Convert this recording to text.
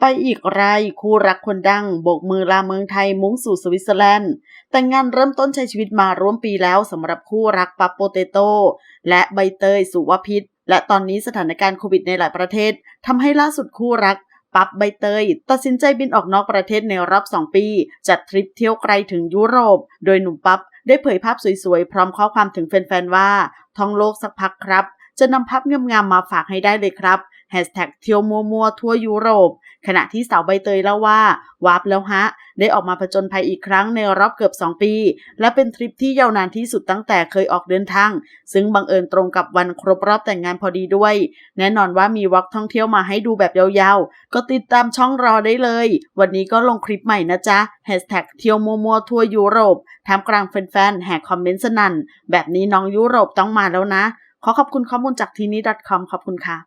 ไปอีกรายคู่รักคนดังโบกมือลาเมืองไทยมุ่งสู่สวิตเซอร์แลนด์ แต่งงานเริ่มต้นใช้ชีวิตมาร่วมปีแล้วสำหรับคู่รักปั๊บโปเตโต้และใบเตยสุวพิษ และตอนนี้สถานการณ์โควิดในหลายประเทศทำให้ล่าสุดคู่รักปั๊บใบเตยตัดสินใจบินออกนอกประเทศในรอบ 2 ปี จัดทริปเที่ยวไกลถึงยุโรป โดยหนุ่มปั๊บได้เผยภาพสวยๆ พร้อมข้อความถึงแฟนๆ ว่า ท่องโลกสักพักครับ จะนำภาพงามๆมาฝากให้ได้เลยครับแฮชแท็กเที่ยวมัวๆ ทั่วยุโรป ขณะที่สาวใบเตยเล่าว่า วาร์ปแล้วฮะ ได้ออกมาผจญภัยอีกครั้งในรอบเกือบ 2 ปี และเป็นทริปที่ยาวนานที่สุดตั้งแต่เคยออกเดินทาง ซึ่งบังเอิญตรงกับวันครบรอบแต่งงานพอดีด้วย แน่นอนว่ามีวอล์กท่องเที่ยวมาให้ดูแบบยาวๆ ก็ติดตามช่องรอได้เลย วันนี้ก็ลงคลิปใหม่นะจ๊ะแฮชแท็กเที่ยวมัวๆทั่วยุโรปทำกลางแฟนๆแห่คอมเมนต์สนั่นแบบนี้น้องยุโรปต้องมาแล้วนะ ขอขอบคุณข้อมูลจากทีนี้ .com ขอบคุณค่ะ